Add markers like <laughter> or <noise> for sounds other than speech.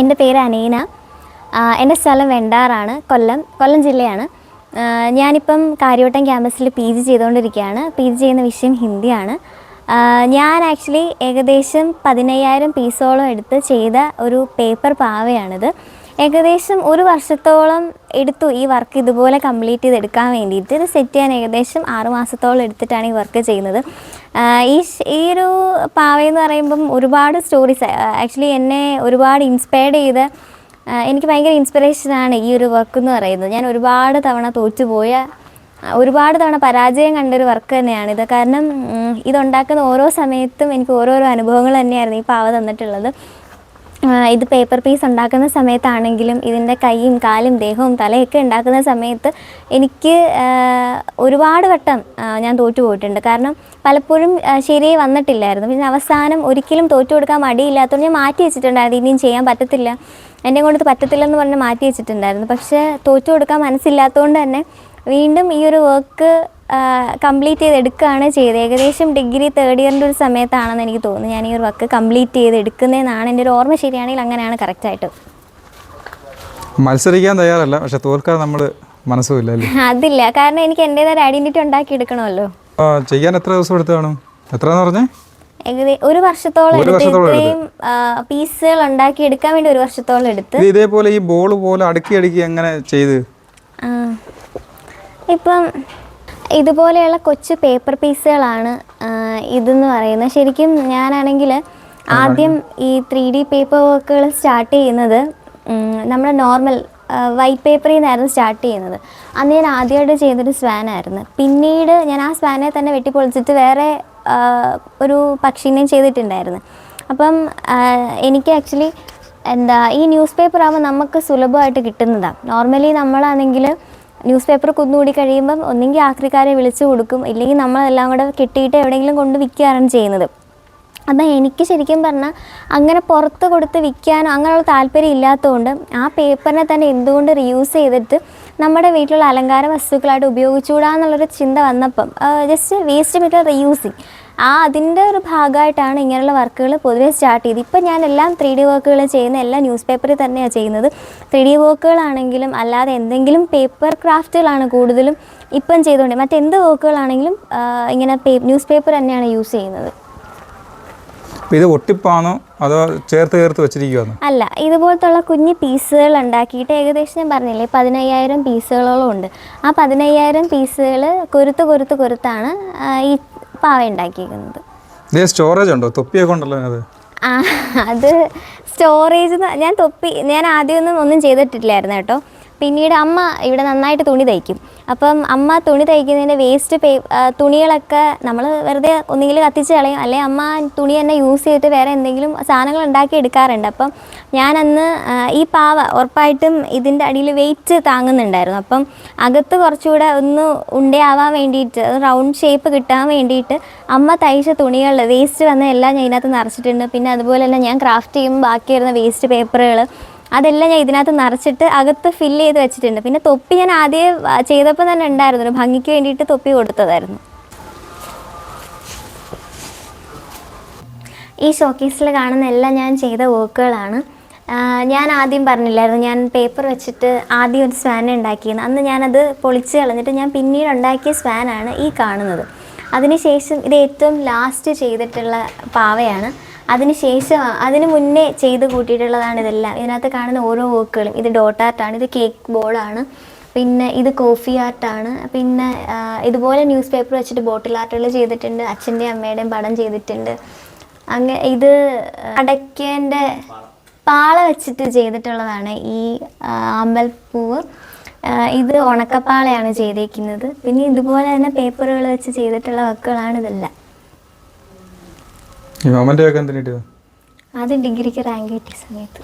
എന്റെ പേര് അനീന. എന്റെ സ്ഥലം വെണ്ടാറാണ് കൊല്ലം കൊല്ലം ജില്ലയാണ്. ഞാനിപ്പം കാര്യവട്ടം ക്യാമ്പസിൽ പി ജി ചെയ്തുകൊണ്ടിരിക്കുകയാണ്. പി ജി ചെയ്യുന്ന വിഷയം ഹിന്ദിയാണ്. ഞാൻ ആക്ച്വലി ഏകദേശം പതിനയ്യായിരം പീസോളം എടുത്ത് ചെയ്ത ഒരു പേപ്പർ പാവയാണിത്. ഏകദേശം ഒരു വർഷത്തോളം എടുത്തു ഈ വർക്ക് ഇതുപോലെ കംപ്ലീറ്റ് ചെയ്തെടുക്കാൻ വേണ്ടിയിട്ട്. ഇത് സെറ്റ് ചെയ്യാൻ ഏകദേശം ആറ് മാസത്തോളം എടുത്തിട്ടാണ് ഈ വർക്ക് ചെയ്യുന്നത്. ഈ ഈയൊരു പാവയെന്ന് പറയുമ്പം ഒരുപാട് സ്റ്റോറീസ് ആക്ച്വലി എന്നെ ഒരുപാട് ഇൻസ്പയർഡ് ചെയ്ത എനിക്ക് ഭയങ്കര ഇൻസ്പിറേഷനാണ് ഈ ഒരു വർക്ക് എന്ന് പറയുന്നത്. ഞാൻ ഒരുപാട് തവണ തോറ്റുപോയ ഒരുപാട് തവണ പരാജയം കണ്ടൊരു വർക്ക് തന്നെയാണ് തന്നെയാണിത് കാരണം ഇതുണ്ടാക്കുന്ന ഓരോ സമയത്തും എനിക്ക് ഓരോരോ അനുഭവങ്ങൾ തന്നെയായിരുന്നു ഈ പാവ തന്നിട്ടുള്ളത്. ഇത് പേപ്പർ പീസ് ഉണ്ടാക്കുന്ന സമയത്താണെങ്കിലും ഇതിന്റെ കൈയും കാലും ദേഹവും തലയൊക്കെ ഉണ്ടാക്കുന്ന സമയത്ത് എനിക്ക് ഒരുപാട് വട്ടം ഞാൻ തോറ്റു പോയിട്ടുണ്ട്. കാരണം പലപ്പോഴും ശരിയായി വന്നിട്ടില്ലായിരുന്നു. പിന്നെ അവസാനം ഒരിക്കലും തോറ്റു കൊടുക്കാൻ മടിയില്ലാത്തതുകൊണ്ട് ഞാൻ മാറ്റി വെച്ചിട്ടുണ്ടായിരുന്നു. ഇനിയും ചെയ്യാൻ പറ്റത്തില്ല. എന്നെ കൊണ്ട് പറ്റത്തില്ലെന്ന് പറഞ്ഞ് മാറ്റി വെച്ചിട്ടുണ്ടായിരുന്നു. പക്ഷേ തോറ്റു കൊടുക്കാൻ മനസ്സില്ലാത്തതുകൊണ്ട് തന്നെ വീണ്ടും ഈ ഒരു വർക്ക് കംപ്ലീറ്റ് ചെയ്ത് എടുക്കുകയാണ് ചെയ്തത്. ഏകദേശം ഡിഗ്രി തേർഡ് ഇയറിന്റെ ഒരു സമയത്താണെന്ന് എനിക്ക് തോന്നുന്നു. ഞാൻ ഈ ഒരു വർക്ക് കംപ്ലീറ്റ് ചെയ്ത് എടുക്കുന്നതെന്നാണ് എന്റെ ഒരു ഓർമ്മ. ശരിയാണെങ്കിൽ അങ്ങനെയാണ് കറക്റ്റായിട്ട് മത്സരിക്കാൻ തയ്യാറല്ല. പക്ഷെ തോൽക്കാൻ നമ്മൾ മനസ്സുമില്ല <laughs> അതില്ല. കാരണം എനിക്ക് എന്റെതായ ഐഡന്റിറ്റി ഉണ്ടാക്കി എടുക്കണമല്ലോ. ചെയ്യാൻ എത്ര ദിവസം എടുത്താണ് എത്ര പറഞ്ഞേ? ഏകദേശം ഒരു വർഷത്തോളം ഇത്രയും പീസുകൾ ഉണ്ടാക്കി എടുക്കാൻ വേണ്ടി ഒരു വർഷത്തോളം എടുത്ത്. ഇതേപോലെ ഈ ബോൾ പോലെ അടുക്കി അടുക്കി എങ്ങനെ ചെയ്ത്. ഇപ്പം ഇതുപോലെയുള്ള കൊച്ചു പേപ്പർ പീസുകളാണ് ഇതെന്ന് പറയുന്നത്. ശരിക്കും ഞാനാണെങ്കിൽ ആദ്യം ഈ ത്രീ ഡി പേപ്പർ വർക്കുകൾ സ്റ്റാർട്ട് ചെയ്യുന്നത് നമ്മൾ നമ്മുടെ നോർമൽ വൈറ്റ് പേപ്പറിൽ നിന്നായിരുന്നു സ്റ്റാർട്ട് ചെയ്യുന്നത്. അന്ന് ഞാൻ ആദ്യമായിട്ട് ചെയ്തൊരു സ്വാനായിരുന്നു പിന്നീട് ഞാൻ ആ സ്വാനെ തന്നെ വെട്ടിപ്പൊളിച്ചിട്ട് വേറെ ഒരു പക്ഷീനെയും ചെയ്തിട്ടുണ്ടായിരുന്നു. അപ്പം എനിക്ക് ആക്ച്വലി എന്താ ഈ ന്യൂസ് പേപ്പർ ആകുമ്പോൾ നമുക്ക് സുലഭമായിട്ട് കിട്ടുന്നതാണ് നോർമലി നമ്മളാണെങ്കിൽ ന്യൂസ് പേപ്പർ കുന്നുകൂടി കഴിയുമ്പം ഒന്നെങ്കിൽ ആക്രിക്കാരെ വിളിച്ചു കൊടുക്കും. ഇല്ലെങ്കിൽ നമ്മളെല്ലാം കൂടെ കിട്ടിയിട്ട് എവിടെയെങ്കിലും കൊണ്ട് വിൽക്കുകയാണ് ചെയ്യുന്നത്. അപ്പം എനിക്ക് ശരിക്കും പറഞ്ഞാൽ അങ്ങനെ പുറത്ത് കൊടുത്ത് വിൽക്കാനോ അങ്ങനെയുള്ള താല്പര്യം ഇല്ലാത്തതുകൊണ്ട് ആ പേപ്പറിനെ തന്നെ എന്തുകൊണ്ട് റീയൂസ് ചെയ്തിട്ട് നമ്മുടെ വീട്ടിലുള്ള അലങ്കാര വസ്തുക്കളായിട്ട് ഉപയോഗിച്ചുകൂടാന്നുള്ളൊരു ചിന്ത വന്നപ്പം ജസ്റ്റ് വേസ്റ്റ് മെറ്റീരിയൽ റീയൂസിങ് ആ അതിന്റെ ഒരു ഭാഗമായിട്ടാണ് ഇങ്ങനെയുള്ള വർക്കുകൾ പൊതുവേ സ്റ്റാർട്ട് ചെയ്ത് ഇപ്പം ഞാൻ എല്ലാം ത്രീ ഡി വർക്കുകൾ ചെയ്യുന്ന എല്ലാം ന്യൂസ് പേപ്പറിൽ തന്നെയാണ് ചെയ്യുന്നത്. ത്രീ ഡി വർക്കുകളാണെങ്കിലും അല്ലാതെ എന്തെങ്കിലും പേപ്പർ ക്രാഫ്റ്റുകളാണ് കൂടുതലും ഇപ്പം ചെയ്തുകൊണ്ട് മറ്റെന്ത് വർക്കുകളാണെങ്കിലും ഇങ്ങനെ ന്യൂസ് പേപ്പർ തന്നെയാണ് യൂസ് ചെയ്യുന്നത്. ഇത് ഒട്ടിപ്പാണോ അതോ ചേർത്ത് ചേർത്ത് വെച്ചിരിക്കുകയാണ് അല്ല ഇതുപോലത്തുള്ള കുഞ്ഞ് പീസുകൾ ഉണ്ടാക്കിയിട്ട് ഏകദേശം ഞാൻ പറഞ്ഞില്ലേ പതിനയ്യായിരം പീസുകളോളം ഉണ്ട്. ആ പതിനയ്യായിരം പീസുകൾ കൊരുത്ത് കൊരുത്ത് കൊരുത്താണ് ഈ പാവ ഉണ്ടാക്കിയിരിക്കുന്നത്. ഇതേ സ്റ്റോറേജ് ഉണ്ടോ? തൊപ്പിയൊക്കെ ഉണ്ടല്ലോ അത് ആ അത് സ്റ്റോറേജ് ഞാൻ തൊപ്പി ഞാൻ ആദ്യമൊന്നും ഒന്നും ചെയ്തിട്ടില്ലായിരുന്നു കേട്ടോ. പിന്നീട് അമ്മ ഇവിടെ നന്നായിട്ട് തുണി തയ്ക്കും. അപ്പം അമ്മ തുണി തയ്ക്കുന്നതിന്റെ വേസ്റ്റ് പേ തുണികളൊക്കെ നമ്മൾ വെറുതെ ഒന്നുകിൽ കത്തിച്ച് കളയും. അല്ലെങ്കിൽ അമ്മ തുണി തന്നെ യൂസ് ചെയ്തിട്ട് വേറെ എന്തെങ്കിലും സാധനങ്ങൾ ഉണ്ടാക്കി എടുക്കാറുണ്ട്. അപ്പം ഞാനന്ന് ഈ പാവ ഉറപ്പായിട്ടും ഇതിന്റെ അടിയിൽ വെയിറ്റ് താങ്ങുന്നുണ്ടായിരുന്നു. അപ്പം അകത്ത് കുറച്ചുകൂടെ ഒന്ന് ഉണ്ടയാവാൻ വേണ്ടിയിട്ട് റൗണ്ട് ഷേപ്പ് കിട്ടാൻ വേണ്ടിയിട്ട് അമ്മ തയ്ച്ച തുണികൾ വേസ്റ്റ് വന്ന എല്ലാം ഞാൻ ഇതിനകത്ത് നിറച്ചിട്ടുണ്ട്. പിന്നെ അതുപോലെ തന്നെ ഞാൻ ക്രാഫ്റ്റ് ചെയ്യുമ്പോൾ ബാക്കി വരുന്ന വേസ്റ്റ് പേപ്പറുകൾ അതെല്ലാം ഞാൻ ഇതിനകത്ത് നിറച്ചിട്ട് അകത്ത് ഫില്ല് ചെയ്ത് വെച്ചിട്ടുണ്ട്. പിന്നെ തൊപ്പി ഞാൻ ആദ്യം ചെയ്തപ്പോൾ തന്നെ ഉണ്ടായിരുന്നു ഒരു ഭംഗിക്ക് വേണ്ടിയിട്ട് തൊപ്പി കൊടുത്തതായിരുന്നു. ഈ ഷോക്കേസിൽ കാണുന്ന എല്ലാം ഞാൻ ചെയ്ത വർക്കുകളാണ് ഞാൻ ആദ്യം പറഞ്ഞില്ലായിരുന്നു. ഞാൻ പേപ്പർ വെച്ചിട്ട് ആദ്യം ഒരു സ്വാൻ ഉണ്ടാക്കിയെന്ന്. അന്ന് ഞാനത് പൊളിച്ച് കളഞ്ഞിട്ട് ഞാൻ പിന്നീട് ഉണ്ടാക്കിയ സ്വാനാണ് ഈ കാണുന്നത്. അതിനുശേഷം ഇത് ഏറ്റവും ലാസ്റ്റ് ചെയ്തിട്ടുള്ള പാവയാണ്. അതിനുശേഷം അതിന് മുന്നേ ചെയ്ത് കൂട്ടിയിട്ടുള്ളതാണ് ഇതെല്ലാം. ഇതിനകത്ത് കാണുന്ന ഓരോ വർക്കുകളും ഇത് ഡോട്ട് ആർട്ടാണ് ഇത് കേക്ക് ബോളാണ് പിന്നെ ഇത് കോഫി ആർട്ടാണ് പിന്നെ ഇതുപോലെ ന്യൂസ് പേപ്പർ വെച്ചിട്ട് ബോട്ടിൽ ആർട്ടുകൾ ചെയ്തിട്ടുണ്ട്. അച്ഛന്റെയും അമ്മയുടെയും പടം ചെയ്തിട്ടുണ്ട്. അങ്ങനെ ഇത് അടയ്ക്കേന്റെ പാള വെച്ചിട്ട് ചെയ്തിട്ടുള്ളതാണ് ഈ അമ്പൽപ്പൂവ്. ഇത് ഉണക്കപ്പാളയാണ് ചെയ്തേക്കുന്നത്. പിന്നെ ഇതുപോലെ തന്നെ പേപ്പറുകൾ വെച്ച് ചെയ്തിട്ടുള്ള വർക്കുകളാണ് ഇതെല്ലാം. ഈ മൊമെന്റ് ഒക്കെ എന്തിനാ അത് ഡിഗ്രിക്ക് റാങ്ക് കിട്ടിയ സമയത്ത്.